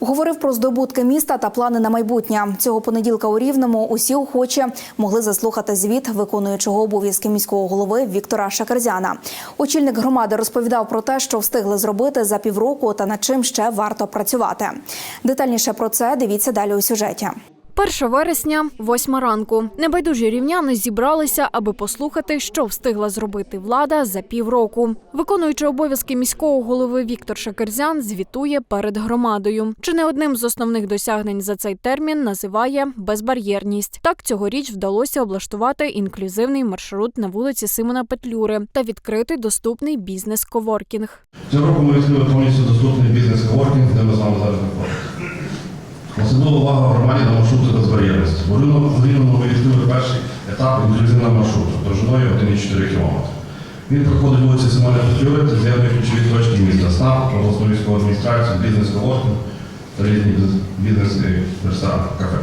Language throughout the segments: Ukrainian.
Говорив про здобутки міста та плани на майбутнє. Цього понеділка у Рівному усі охочі могли заслухати звіт виконуючого обов'язки міського голови Віктора Шакерзяна. Очільник громади розповідав про те, що встигли зробити за півроку та над чим ще варто працювати. Детальніше про це дивіться далі у сюжеті. 1 вересня, 8 ранку. Небайдужі рівняни зібралися, аби послухати, що встигла зробити влада за півроку. Виконуючи обов'язки міського голови Віктор Шакерзян звітує перед громадою. Чи не одним з основних досягнень за цей термін називає безбар'єрність. Так цьогоріч вдалося облаштувати інклюзивний маршрут на вулиці Симона Петлюри та відкрити доступний бізнес-коворкінг. Цього року ми відкрили повністю доступний бізнес-коворкінг, де ми з вами зараз знаходимося. Особлива увага громаді на маршрути безбар'єрності. В Рівному ми перший етап інклюзивного маршруту довжиною 1,4 км. Він проходить вулиці Симона Петлюри та з'єднує ключові точки міста СНАП, обласну військову адміністрацію, бізнес-коворкінг та різні бізнес-ресторани, кафе.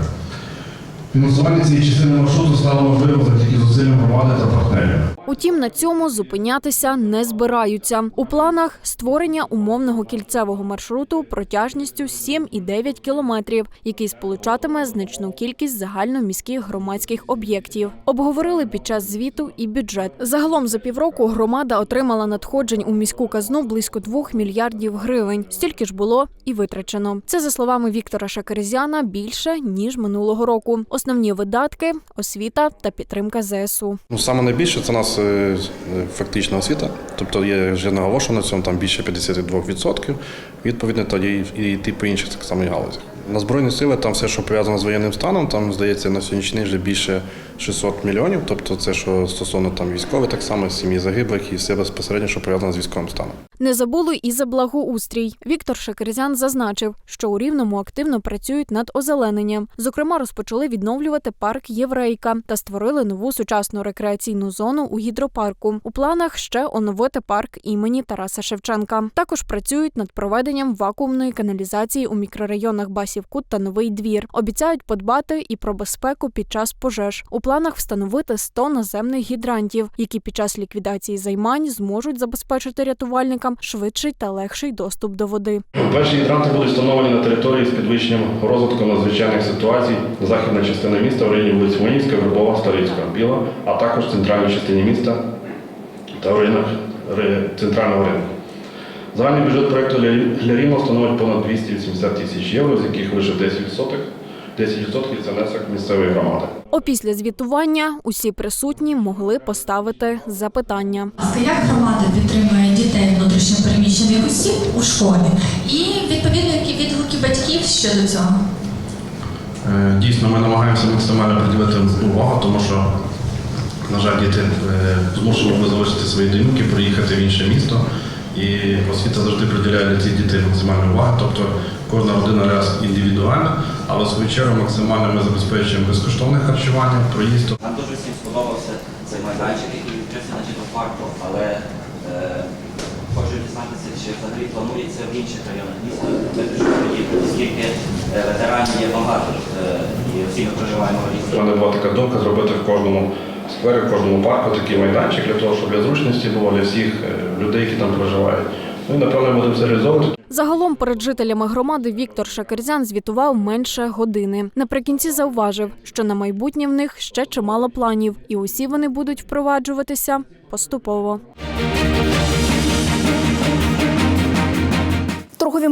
Фінансування цієї частини маршруту стало можливим завдяки зусиллям громади та партнерів. Утім, на цьому зупинятися не збираються. У планах створення умовного кільцевого маршруту протяжністю 7,9 кілометрів, який сполучатиме значну кількість загальноміських громадських об'єктів. Обговорили під час звіту і бюджет. Загалом за півроку громада отримала надходжень у міську казну близько 2 мільярдів гривень. Стільки ж було і витрачено. Це за словами Віктора Шакерзяна більше ніж минулого року. Основні видатки освіта та підтримка ЗСУ. Ну, саме найбільше це у нас е, фактична освіта, тобто є вже наголошено на цьому там більше 52%, відповідно тоді і йти по інших так само галузях. На Збройні сили там все, що пов'язано з воєнним станом, там здається на сьогоднішній вже більше 600 мільйонів. Тобто це що стосовно там військових, так само сім'ї загиблих і все безпосередньо, що пов'язано з військовим станом. Не забули і за благоустрій. Віктор Шакерзян зазначив, що у Рівному активно працюють над озелененням. Зокрема, розпочали відновлювати парк Єврейка та створили нову сучасну рекреаційну зону у гідропарку. У планах ще оновити парк імені Тараса Шевченка. Також працюють над проведенням вакуумної каналізації у мікрорайонах Басівкут та Новий двір. Обіцяють подбати і про безпеку під час пожеж. У планах встановити 100 наземних гідрантів, які під час ліквідації займань зможуть забезпечити рятувальникам швидший та легший доступ до води. Перші гідранти будуть встановлені на території з підвищенням розвитку надзвичайних ситуацій. Західна частина міста в районі вулиць Воїнська, Вербова, Старицька, Біла, а також в центральній частині міста та в районах центрального ринку. Загальний бюджет проєкту для Рівного становить понад 280 тисяч євро, з яких лише 10%, 10% це внесок місцевої громади. Опісля звітування усі присутні могли поставити запитання. Як громада підтримує дітей внутрішньопереміщених осіб у школі? І відповідно які відгуки батьків щодо цього? Е, Дійсно, ми намагаємося максимально приділити увагу, тому що, на жаль, діти е, змушені були залишити свої домівки, приїхати в інше місто. І освіта завжди приділяє для цих дітей максимальну увагу. Тобто кожна родина раз індивідуальна, але свою максимально ми забезпечуємо безкоштовне харчування, проїзд. Нам дуже всім сподобався цей майданчик, який відкрився на парку, але е, хочу дізнатися, чи взагалі планується в інших районах міста оскільки е, ветеранів є багато е, і всі ми проживаємо в У різних. мене була така думка зробити в кожному сквері, в кожному парку такий майданчик для того, щоб для зручності було для всіх людей, які там проживають. Ну і напевно будемо це реалізовувати. Загалом перед жителями громади Віктор Шакерзян звітував менше години. Наприкінці зауважив, що на майбутнє в них ще чимало планів, і усі вони будуть впроваджуватися поступово.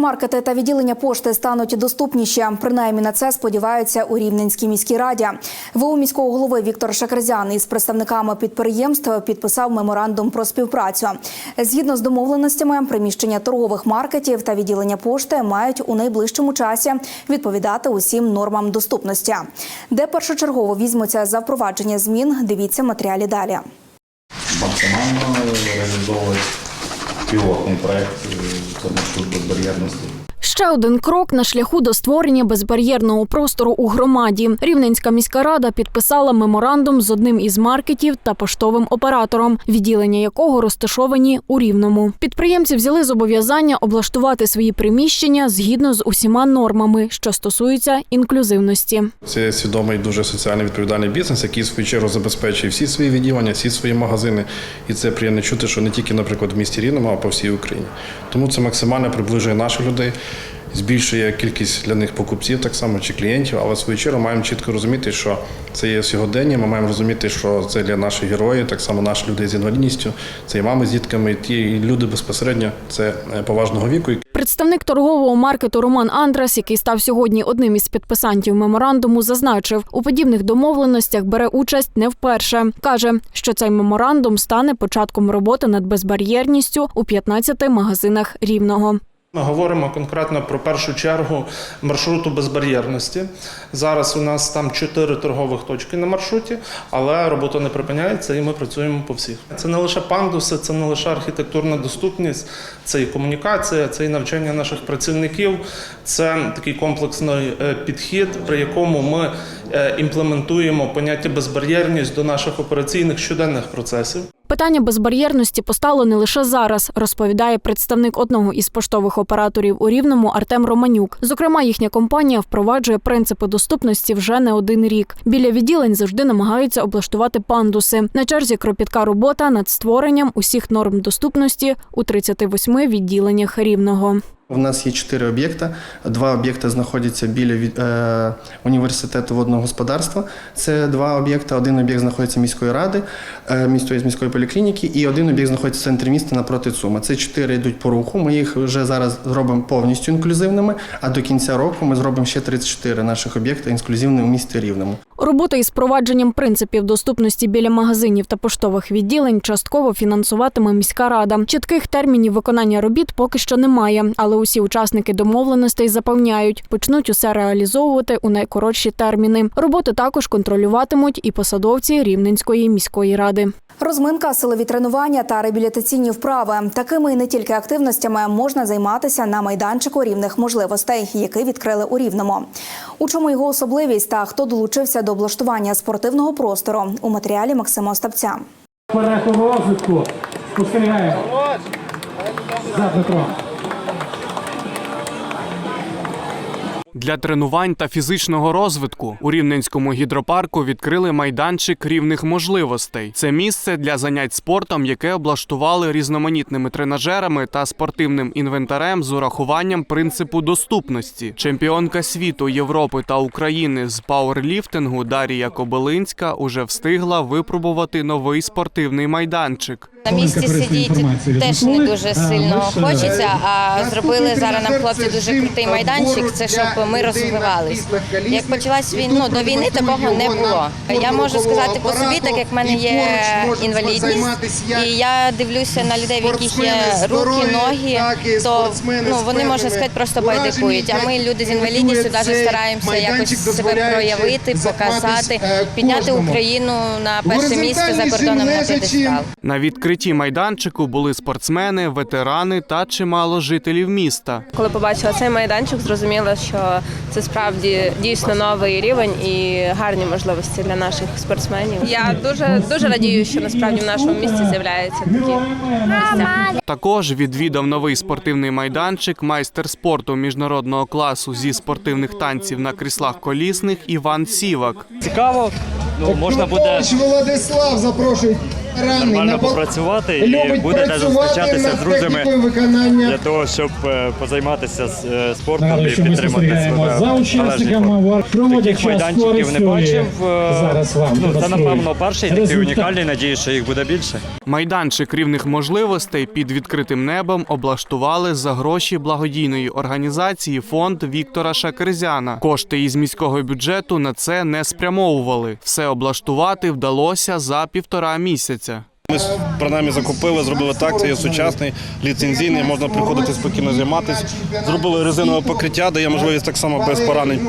Торгові маркети та відділення пошти стануть доступніші. Принаймні на це сподіваються у Рівненській міській раді. ВУ міського голови Віктор Шакерзян із представниками підприємств підписав меморандум про співпрацю. Згідно з домовленостями, приміщення торгових маркетів та відділення пошти мають у найближчому часі відповідати усім нормам доступності. Де першочергово візьмуться за впровадження змін, дивіться матеріалі далі. максимально реалізовувати пілотний проект е, це безбар'єрності. Ще один крок на шляху до створення безбар'єрного простору у громаді. Рівненська міська рада підписала меморандум з одним із маркетів та поштовим оператором, відділення якого розташовані у Рівному. Підприємці взяли зобов'язання облаштувати свої приміщення згідно з усіма нормами, що стосуються інклюзивності. Це свідомий дуже соціально відповідальний бізнес, який в свою чергу забезпечує всі свої відділення, всі свої магазини. І це приємно чути, що не тільки, наприклад, в місті Рівному, а по всій Україні. Тому це максимально приближує наших людей, збільшує кількість для них покупців, так само чи клієнтів. Але в свою чергу маємо чітко розуміти, що це є сьогодення. Ми маємо розуміти, що це для наших героїв, так само наші люди з інвалідністю, це і мами з дітками, і ті люди безпосередньо це е, поважного віку. Представник торгового маркету Роман Андрас, який став сьогодні одним із підписантів меморандуму, зазначив, у подібних домовленостях бере участь не вперше. каже, що цей меморандум стане початком роботи над безбар'єрністю у 15 магазинах рівного. Ми говоримо конкретно про першу чергу маршруту безбар'єрності. Зараз у нас там чотири торгових точки на маршруті, але робота не припиняється і ми працюємо по всіх. Це не лише пандуси, це не лише архітектурна доступність, це і комунікація, це і навчання наших працівників. Це такий комплексний е, підхід, при якому ми е, імплементуємо поняття безбар'єрність до наших операційних щоденних процесів. Питання безбар'єрності постало не лише зараз, розповідає представник одного із поштових операторів у Рівному Артем Романюк. Зокрема, їхня компанія впроваджує принципи доступності вже не один рік. Біля відділень завжди намагаються облаштувати пандуси. На черзі кропітка робота над створенням усіх норм доступності у 38 відділеннях рівного. У нас є чотири об'єкта. Два об'єкти знаходяться біля е, університету водного господарства. Це два об'єкти. Один об'єкт знаходиться міської ради, е, місто з міської поліклініки, і один об'єкт знаходиться в центрі міста напроти ЦУМа. Це чотири йдуть по руху. Ми їх вже зараз зробимо повністю інклюзивними. А до кінця року ми зробимо ще 34 наших об'єкти інклюзивними у місті Рівному. Робота із впровадженням принципів доступності біля магазинів та поштових відділень частково фінансуватиме міська рада. Чітких термінів виконання робіт поки що немає, але усі учасники домовленостей запевняють, почнуть усе реалізовувати у найкоротші терміни. Роботи також контролюватимуть і посадовці Рівненської міської ради. Розминка, силові тренування та реабілітаційні вправи. Такими і не тільки активностями можна займатися на майданчику рівних можливостей, який відкрили у Рівному. У чому його особливість та хто долучився до облаштування спортивного простору у матеріалі Максима Остапця. Вперед розвитку. Спостерігаємо. За Петро. Для тренувань та фізичного розвитку у Рівненському гідропарку відкрили майданчик рівних можливостей. Це місце для занять спортом, яке облаштували різноманітними тренажерами та спортивним інвентарем з урахуванням принципу доступності. Чемпіонка світу, Європи та України з пауерліфтингу Дарія Кобилинська уже встигла випробувати новий спортивний майданчик. На місці сидіти теж не дуже сильно хочеться. А зробили зараз нам хлопці дуже крутий майданчик. Це щоб ми розвивались. Як почалась війна, ну, до війни такого не було. Я можу сказати по собі, так як в мене є інвалідність, і я дивлюся на людей, в яких є руки, ноги, то ну вони можна сказати просто байдикують. А ми люди з інвалідністю навіть стараємося якось себе проявити, показати, підняти Україну на перше місце за кордоном на п'єдестал. На відкритті майданчику були спортсмени, ветерани та чимало жителів міста. Коли побачила цей майданчик, зрозуміла, що це справді дійсно новий рівень і гарні можливості для наших спортсменів. Я дуже дуже радію, що насправді в нашому місті з'являються такі місця. Також відвідав новий спортивний майданчик майстер спорту міжнародного класу зі спортивних танців на кріслах колісних Іван Сівак. Цікаво. Ну, можна буде Владислав запрошує нормально попрацювати і будете зустрічатися з друзями для того, щоб е, позайматися з, е, спортом і підтримати себе. Таких майданчиків не бачив. е, Ну, це, напевно, перший такий унікальний. Надію, що їх буде більше. Майданчик рівних можливостей під відкритим небом облаштували за гроші благодійної організації фонд Віктора Шакерзяна. Кошти із міського бюджету на це не спрямовували. Все облаштувати вдалося за півтора місяця. Пшениця Ми принаймні закупили, зробили так, це є сучасний, ліцензійний, можна приходити спокійно займатися. Зробили резинове покриття, дає можливість так само без поранень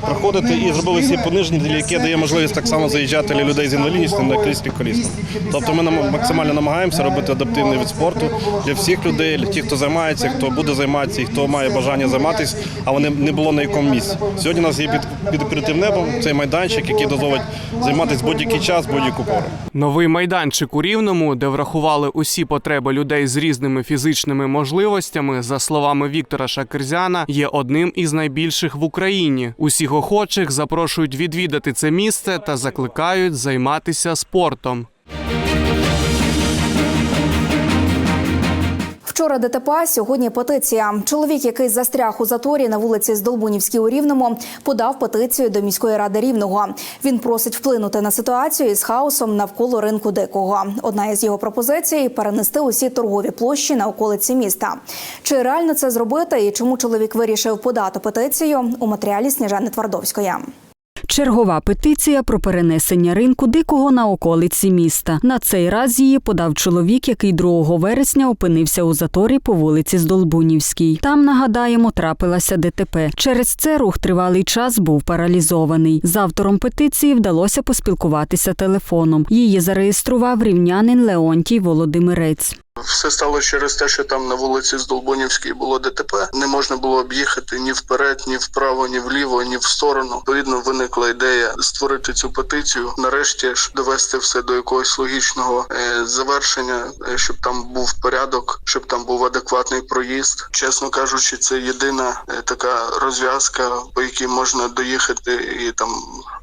проходити. І зробили всі понижені, яке дає можливість так само заїжджати для людей з інвалідністю на кріслі колісному. Тобто ми максимально намагаємося робити адаптивний від спорту для всіх людей, для тих, хто займається, хто буде займатися і хто має бажання займатися, а вони не було на якому місці. Сьогодні у нас є під, під небом цей майданчик, який дозволить займатися будь-який час, будь-яку пору. Новий майданчик у Рівному, де врахували усі потреби людей з різними фізичними можливостями, за словами Віктора Шакерзяна, є одним із найбільших в Україні. Усіх охочих запрошують відвідати це місце та закликають займатися спортом. Вчора ДТП, сьогодні петиція. Чоловік, який застряг у заторі на вулиці Здолбунівській у Рівному, подав петицію до міської ради Рівного. Він просить вплинути на ситуацію із хаосом навколо ринку дикого. Одна із його пропозицій перенести усі торгові площі на околиці міста. Чи реально це зробити і чому чоловік вирішив подати петицію у матеріалі Сніжани Твардовської? Чергова петиція про перенесення ринку дикого на околиці міста. На цей раз її подав чоловік, який 2 вересня опинився у заторі по вулиці Здолбунівській. Там, нагадаємо, трапилася ДТП. Через це рух тривалий час був паралізований. З автором петиції вдалося поспілкуватися телефоном. Її зареєстрував рівнянин Леонтій Володимирець. Все стало через те, що там на вулиці Здолбунівській було ДТП. Не можна було об'їхати ні вперед, ні вправо, ні вліво, ні в сторону. Відповідно, виникла ідея створити цю петицію. Нарешті ж довести все до якогось логічного е, завершення, е, щоб там був порядок, щоб там був адекватний проїзд. Чесно кажучи, це єдина е, така розв'язка, по якій можна доїхати і там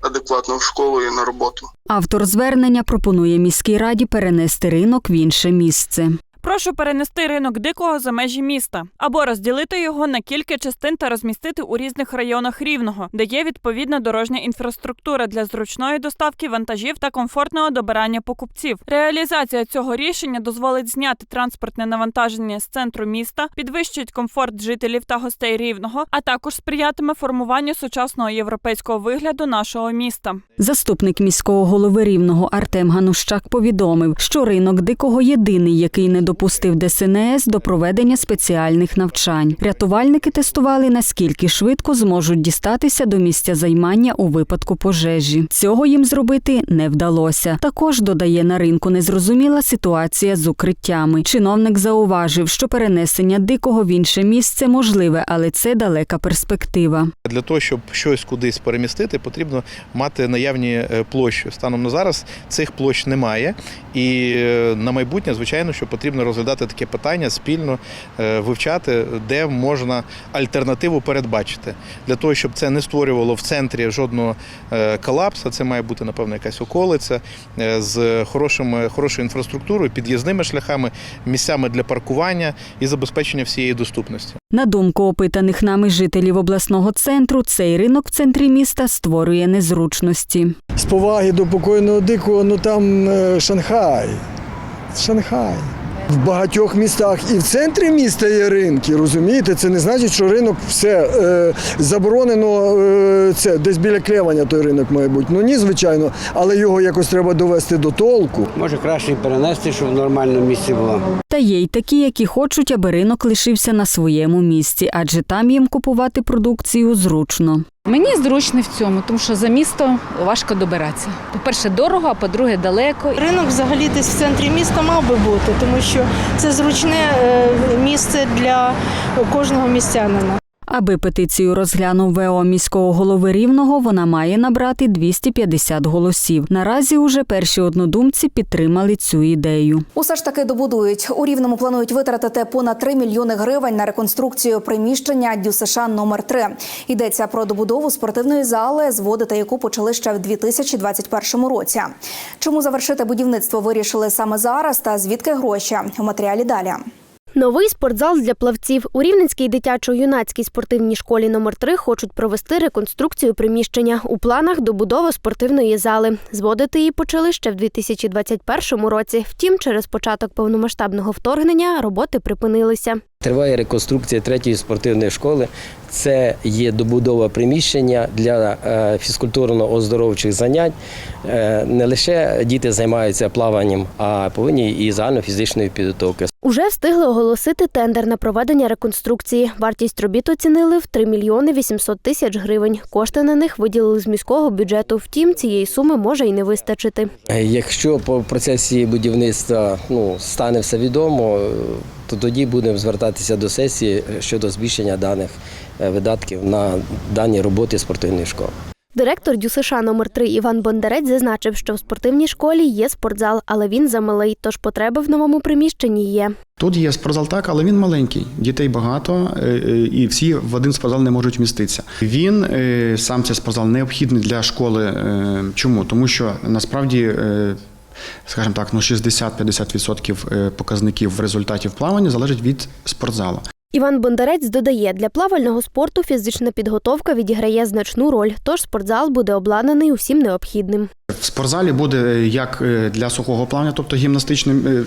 адекватно в школу і на роботу. Автор звернення пропонує міській раді перенести ринок в інше місце. Прошу перенести ринок дикого за межі міста або розділити його на кілька частин та розмістити у різних районах рівного, де є відповідна дорожня інфраструктура для зручної доставки вантажів та комфортного добирання покупців. Реалізація цього рішення дозволить зняти транспортне навантаження з центру міста, підвищить комфорт жителів та гостей рівного, а також сприятиме формуванню сучасного європейського вигляду нашого міста. Заступник міського голови рівного Артем Ганущак повідомив, що ринок дикого єдиний, який не допустив ДСНС до проведення спеціальних навчань. Рятувальники тестували, наскільки швидко зможуть дістатися до місця займання у випадку пожежі. Цього їм зробити не вдалося. Також додає на ринку незрозуміла ситуація з укриттями. Чиновник зауважив, що перенесення дикого в інше місце можливе, але це далека перспектива. Для того, щоб щось кудись перемістити, потрібно мати наявні е, площі. Станом на зараз цих площ немає. І е, на майбутнє, звичайно, що потрібно розглядати таке питання, спільно е, вивчати, де можна альтернативу передбачити. Для того, щоб це не створювало в центрі жодного е, колапсу, це має бути, напевно, якась околиця е, з хорошими, хорошою інфраструктурою, під'їзними шляхами, місцями для паркування і забезпечення всієї доступності. На думку опитаних нами жителів обласного центру, цей ринок в центрі міста створює незручності. З поваги до покойного дикого, ну там Шанхай. Шанхай. В багатьох містах і в центрі міста є ринки, розумієте? Це не значить, що ринок все е, заборонено. Е, це десь біля клевання той ринок має бути. Ну ні, звичайно, але його якось треба довести до толку. Може краще перенести, щоб в нормальному місці було. Та є й такі, які хочуть, аби ринок лишився на своєму місці, адже там їм купувати продукцію зручно. Мені зручно в цьому, тому що за місто важко добиратися. По-перше, дорого, а по-друге, далеко. Ринок взагалі десь в центрі міста мав би бути, тому що це зручне е, місце для кожного містянина. Аби петицію розглянув ВО міського голови Рівного, вона має набрати 250 голосів. Наразі уже перші однодумці підтримали цю ідею. Усе ж таки добудують. У Рівному планують витратити понад 3 мільйони гривень на реконструкцію приміщення ДЮСШ номер 3 Йдеться про добудову спортивної зали, зводити яку почали ще в 2021 році. Чому завершити будівництво вирішили саме зараз та звідки гроші у матеріалі далі. Новий спортзал для плавців у Рівненській дитячо-юнацькій спортивній школі номер 3 хочуть провести реконструкцію приміщення. У планах добудова спортивної зали. Зводити її почали ще в 2021 році. Втім, через початок повномасштабного вторгнення роботи припинилися. Триває реконструкція третьої спортивної школи. Це є добудова приміщення для е, фізкультурно-оздоровчих занять. е, не лише діти займаються плаванням, а повинні і загальнофізичної підготовки. Уже встигли оголосити тендер на проведення реконструкції. Вартість робіт оцінили в 3 мільйони 800 тисяч гривень. Кошти на них виділили з міського бюджету. Втім, цієї суми може й не вистачити. Е, Якщо по процесі будівництва ну, стане все відомо, то тоді будемо звертатися до сесії щодо збільшення даних е, видатків на дані роботи спортивної школи. Директор ДЮСШ номер 3 Іван Бондарець зазначив, що в спортивній школі є спортзал, але він замалий, тож потреби в новому приміщенні є. Тут є спортзал так, але він маленький. Дітей багато, е, е, і всі в один спортзал не можуть вміститися. Він сам цей спортзал необхідний для школи. Чому? Тому що насправді. Скажімо так, ну 60-50% е, показників результатів плавання залежить від спортзалу. Іван Бондарець додає, для плавального спорту фізична підготовка відіграє значну роль, тож спортзал буде обладнаний усім необхідним. В спортзалі буде е, як е, для сухого плавання, тобто гімнастичним.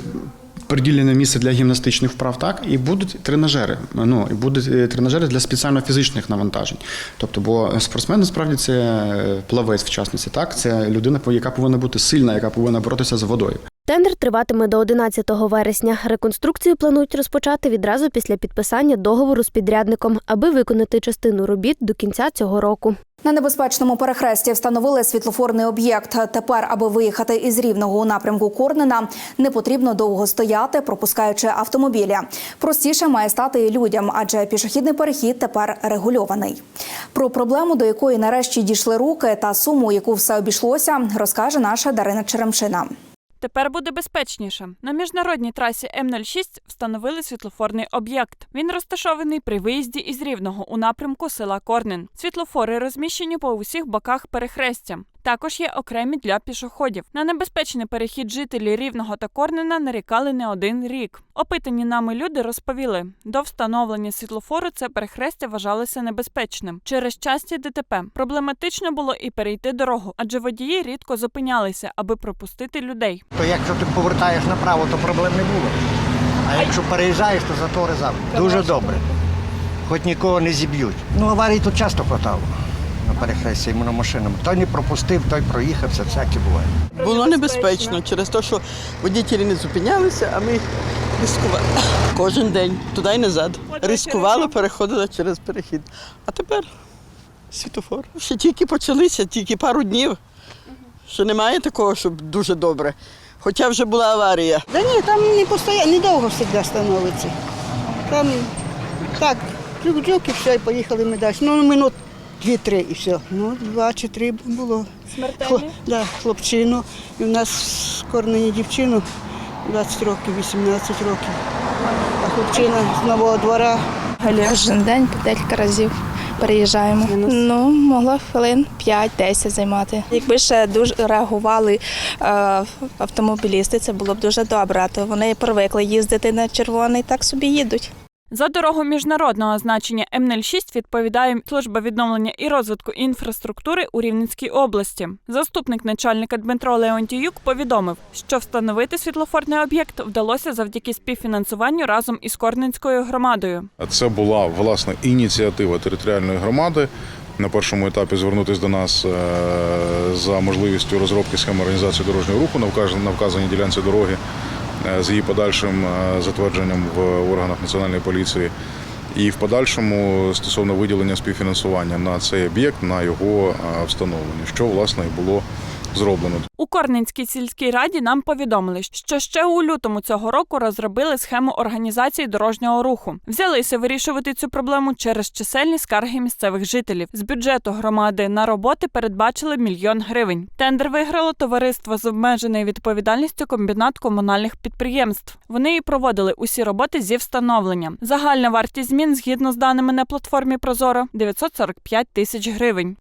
Приділене місце для гімнастичних вправ, так і будуть тренажери. Ну і будуть е, тренажери для спеціально фізичних навантажень. Тобто, бо спортсмен насправді це е, плавець в частності, так це людина, яка повинна бути сильна, яка повинна боротися з водою. Тендер триватиме до 11 вересня. Реконструкцію планують розпочати відразу після підписання договору з підрядником, аби виконати частину робіт до кінця цього року. На небезпечному перехресті встановили світлофорний об'єкт. Тепер, аби виїхати із рівного у напрямку Корнена, не потрібно довго стояти, пропускаючи автомобілі. Простіше має стати і людям, адже пішохідний перехід тепер регульований. Про проблему, до якої нарешті дійшли руки, та суму, яку все обійшлося, розкаже наша Дарина Черемшина. Тепер буде безпечніше. На міжнародній трасі М06 встановили світлофорний об'єкт. Він розташований при виїзді із Рівного у напрямку села Корнен. Світлофори розміщені по усіх боках перехрестя. Також є окремі для пішоходів. На небезпечний перехід жителі Рівного та Корнена нарікали не один рік. Опитані нами люди розповіли, до встановлення світлофору це перехрестя вважалося небезпечним. Через часті ДТП проблематично було і перейти дорогу, адже водії рідко зупинялися, аби пропустити людей. То якщо ти повертаєш направо, то проблем не було. А якщо переїжджаєш, то затори завжди. Дуже добре. Хоч нікого не зіб'ють. Ну, аварій тут часто хватало на перехресті іменно машинами. Той не пропустив, той проїхався, всяке буває. Було небезпечно через те, що водітелі не зупинялися, а ми ризикували. Кожен день туди й назад. Ризикували, переходили через перехід. А тепер світофор. Ще тільки почалися, тільки пару днів. Ще немає такого, щоб дуже добре. Хоча вже була аварія. Да ні, там не постійно, недовго завжди становиться. Там так, джук-джук і все, і поїхали ми далі. Ну, минут дві-три і все. Ну, два чи три було. Смертельні? Да, хлопчину. І в нас в Корнені дівчину 20 років, 18 років. А хлопчина з нового двора. Кожен день по декілька разів переїжджаємо. Ну, могло хвилин 5-10 займати. Якби ще дуже реагували е, автомобілісти, це було б дуже добре. А то вони привикли їздити на червоний, так собі їдуть. За дорогу міжнародного значення М06 відповідає служба відновлення і розвитку інфраструктури у Рівненській області. Заступник начальника Дмитро Леонтіюк повідомив, що встановити світлофорний об'єкт вдалося завдяки співфінансуванню разом із Корненською громадою. Це була власне ініціатива територіальної громади. На першому етапі звернутися до нас е, за можливістю розробки схеми організації дорожнього руху на вказаній ділянці дороги з її подальшим е, затвердженням в органах національної поліції. І в подальшому стосовно виділення співфінансування на цей об'єкт, на його е, встановлення, що власне і було зроблено. У Корненській сільській раді нам повідомили, що ще у лютому цього року розробили схему організації дорожнього руху. Взялися вирішувати цю проблему через чисельні скарги місцевих жителів. З бюджету громади на роботи передбачили мільйон гривень. Тендер виграло товариство з обмеженою відповідальністю комбінат комунальних підприємств. Вони і проводили усі роботи зі встановлення. Загальна вартість змін згідно з даними на платформі Прозоро 945 тисяч гривень.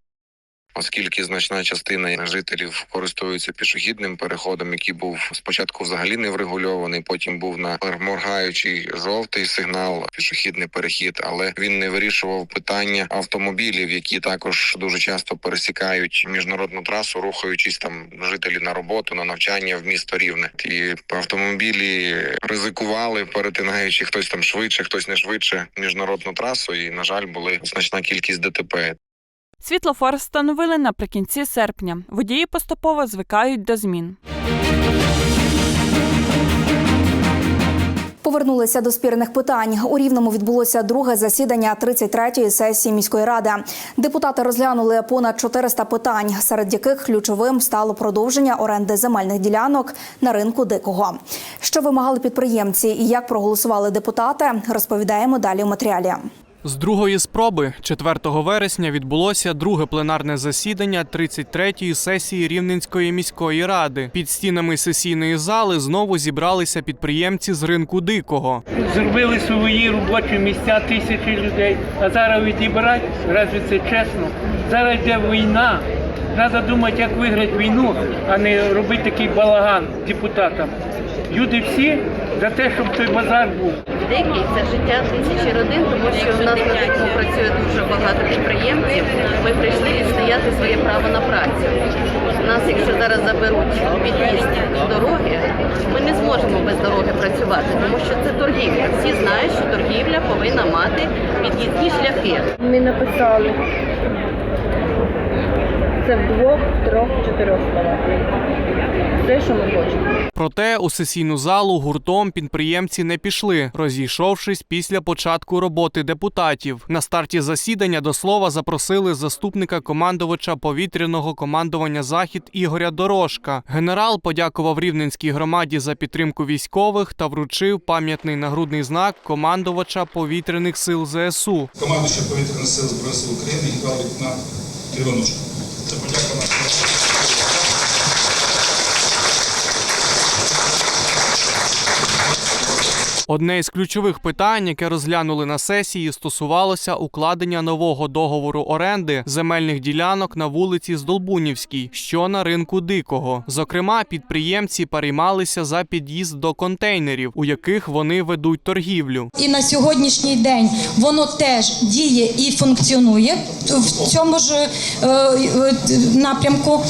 Оскільки значна частина жителів користуються пішохідним переходом, який був спочатку взагалі не врегульований, потім був на моргаючий жовтий сигнал пішохідний перехід, але він не вирішував питання автомобілів, які також дуже часто пересікають міжнародну трасу, рухаючись там жителі на роботу, на навчання в місто Рівне. І автомобілі ризикували, перетинаючи хтось там швидше, хтось не швидше міжнародну трасу. І на жаль, були значна кількість ДТП. Світлофор встановили наприкінці серпня. Водії поступово звикають до змін. Повернулися до спірних питань. У Рівному відбулося друге засідання 33-ї сесії міської ради. Депутати розглянули понад 400 питань, серед яких ключовим стало продовження оренди земельних ділянок на ринку дикого. Що вимагали підприємці і як проголосували депутати, розповідаємо далі у матеріалі. З другої спроби 4 вересня відбулося друге пленарне засідання 33-ї сесії Рівненської міської ради. Під стінами сесійної зали знову зібралися підприємці з ринку дикого. Зробили свої робочі місця тисячі людей, а зараз відібрати, разве це чесно? Зараз йде війна. Треба думати, як виграти війну, а не робити такий балаган депутатам. Люди всі за те, щоб той базар був. Дикий це життя тисячі родин, тому що в нас на дикому працює дуже багато підприємців. Ми прийшли відстояти своє право на працю. Нас, якщо зараз заберуть під'їзд дороги, ми не зможемо без дороги працювати, тому що це торгівля. Всі знають, що торгівля повинна мати під'їзні шляхи. Ми написали це в двох, трьох, чотирьох словах. Все, що ми хочемо. Проте у сесійну залу гуртом підприємці не пішли, розійшовшись після початку роботи депутатів. На старті засідання до слова запросили заступника командувача повітряного командування Захід Ігоря Дорошка. Генерал подякував рівненській громаді за підтримку військових та вручив пам'ятний нагрудний знак командувача повітряних сил ЗСУ. командуюча повітряних сил Збройних сил України генерал-лейтенант Кривонучка. Це подяка нашому. Одне із ключових питань, яке розглянули на сесії, стосувалося укладення нового договору оренди земельних ділянок на вулиці Здолбунівській, що на ринку дикого. Зокрема, підприємці переймалися за під'їзд до контейнерів, у яких вони ведуть торгівлю. І на сьогоднішній день воно теж діє і функціонує в цьому ж е, е, напрямку.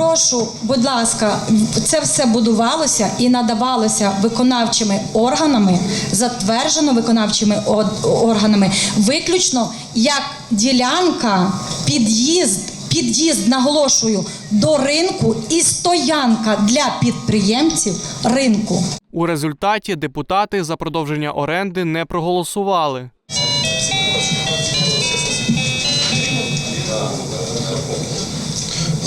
Прошу, будь ласка, це все будувалося і надавалося виконавчими органами, затверджено виконавчими органами, виключно як ділянка, під'їзд, під'їзд, наголошую, до ринку і стоянка для підприємців ринку. У результаті депутати за продовження оренди не проголосували.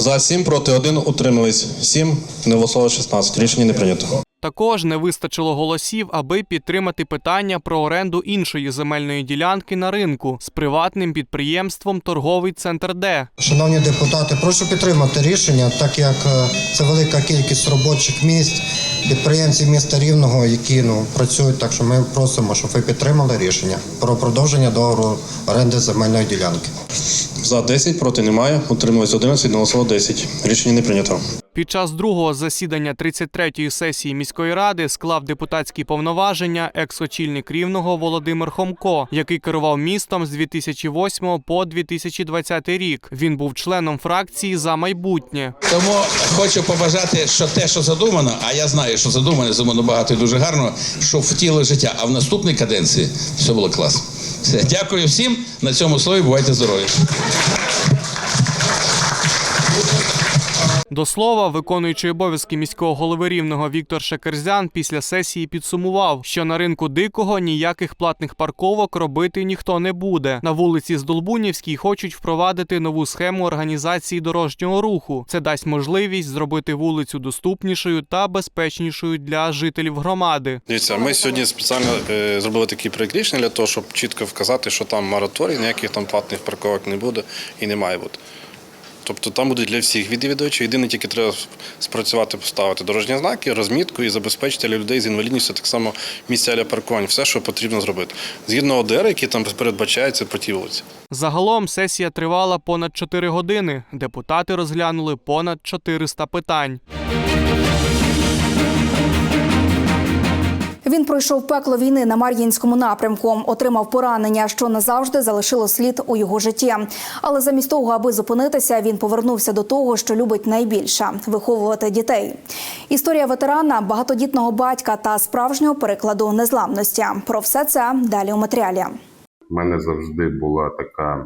За 7 проти 1 утримались 7, не голосувало 16. Рішення не прийнято. Також не вистачило голосів, аби підтримати питання про оренду іншої земельної ділянки на ринку з приватним підприємством Торговий центр Д. Шановні депутати, прошу підтримати рішення, так як е, це велика кількість робочих місць, підприємців міста Рівного, які ну працюють. Так що ми просимо, щоб ви підтримали рішення про продовження договору оренди земельної ділянки. За 10 проти немає. Утримались 11, не голосувало 10. Рішення не прийнято. Під час другого засідання 33-ї сесії міської ради склав депутатські повноваження екс-очільник рівного Володимир Хомко, який керував містом з 2008 по 2020 рік. Він був членом фракції за майбутнє. Тому хочу побажати, що те, що задумано, а я знаю, що задумано, задумано багато і дуже гарно, що втіло життя. А в наступній каденції все було класно. Все, дякую всім. На цьому слові бувайте здорові. До слова, виконуючий обов'язки міського голови рівного Віктор Шекерзян після сесії підсумував, що на ринку дикого ніяких платних парковок робити ніхто не буде. На вулиці Здолбунівській хочуть впровадити нову схему організації дорожнього руху. Це дасть можливість зробити вулицю доступнішою та безпечнішою для жителів громади. Дивіться, ми сьогодні спеціально е, зробили такий проєкт рішення для того, щоб чітко вказати, що там мораторій, ніяких там платних парковок не буде і не має бути. Тобто там будуть для всіх відвідувачів. Єдине тільки треба спрацювати, поставити дорожні знаки, розмітку і забезпечити для людей з інвалідністю так само місця для паркування, все, що потрібно зробити. Згідно ОДР, які там передбачаються по тій вулиці. Загалом сесія тривала понад 4 години. Депутати розглянули понад 400 питань. Він пройшов пекло війни на Мар'їнському напрямку, отримав поранення, що назавжди залишило слід у його житті. Але замість того, аби зупинитися, він повернувся до того, що любить найбільше виховувати дітей. Історія ветерана, багатодітного батька та справжнього перекладу незламності. Про все це далі у матеріалі. У мене завжди була така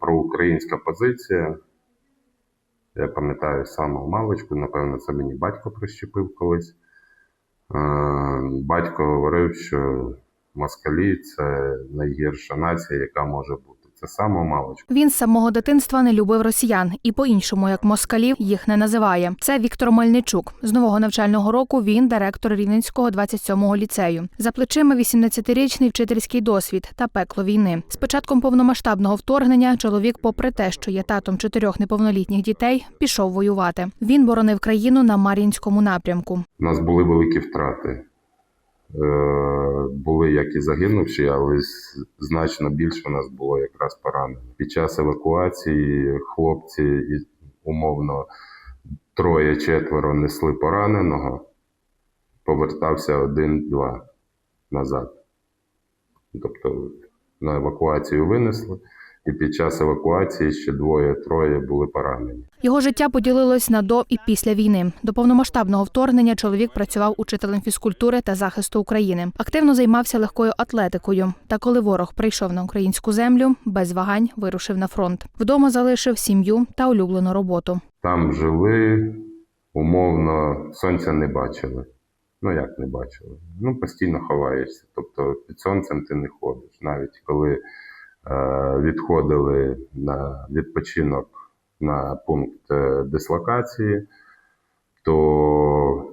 проукраїнська позиція. Я пам'ятаю саму маличку, напевно, це мені батько прищепив колись. Е, Батько говорив, що москалі це найгірша нація, яка може бути. Це саме маличку. Він з самого дитинства не любив росіян і по-іншому, як москалів, їх не називає. Це Віктор Мельничук. З нового навчального року він директор Рівненського 27-го ліцею. За плечима 18-річний вчительський досвід та пекло війни. З початком повномасштабного вторгнення чоловік, попри те, що є татом чотирьох неповнолітніх дітей, пішов воювати. Він боронив країну на Мар'їнському напрямку. У нас були великі втрати. Е, Були як і загинувші, але значно більше у нас було якраз поранених. Під час евакуації хлопці умовно троє-четверо несли пораненого, повертався один-два назад. Тобто на евакуацію винесли, і під час евакуації ще двоє-троє були поранені. Його життя поділилось на до і після війни. До повномасштабного вторгнення чоловік працював учителем фізкультури та захисту України. Активно займався легкою атлетикою. Та коли ворог прийшов на українську землю, без вагань вирушив на фронт. Вдома залишив сім'ю та улюблену роботу. Там жили, умовно, сонця не бачили. Ну як не бачили? Ну, постійно ховаєшся. Тобто під сонцем ти не ходиш. Навіть коли відходили на відпочинок на пункт е, дислокації, то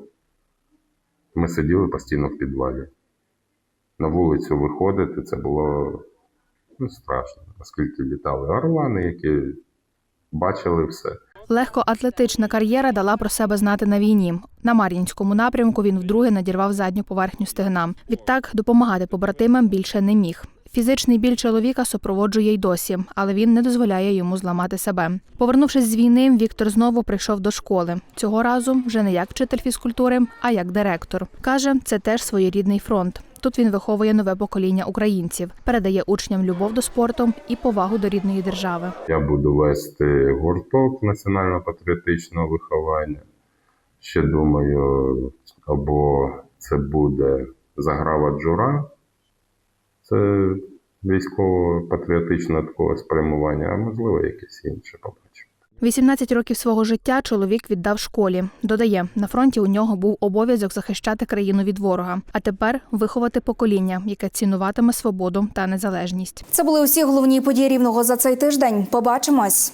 ми сиділи постійно в підвалі. На вулицю виходити це було ну, страшно, оскільки літали орлани, які бачили все. Легкоатлетична кар'єра дала про себе знати на війні. На Мар'їнському напрямку він вдруге надірвав задню поверхню стегна. Відтак допомагати побратимам більше не міг. Фізичний біль чоловіка супроводжує й досі, але він не дозволяє йому зламати себе. Повернувшись з війни, Віктор знову прийшов до школи. Цього разу вже не як вчитель фізкультури, а як директор. Каже, це теж своєрідний фронт. Тут він виховує нове покоління українців, передає учням любов до спорту і повагу до рідної держави. Я буду вести гурток національно-патріотичного виховання. Ще думаю, або це буде заграва джура, це військово-патріотичне такого спрямування, а можливо, якесь інше побачимо. 18 років свого життя чоловік віддав школі. Додає, на фронті у нього був обов'язок захищати країну від ворога, а тепер виховати покоління, яке цінуватиме свободу та незалежність. Це були усі головні події рівного за цей тиждень. Побачимось.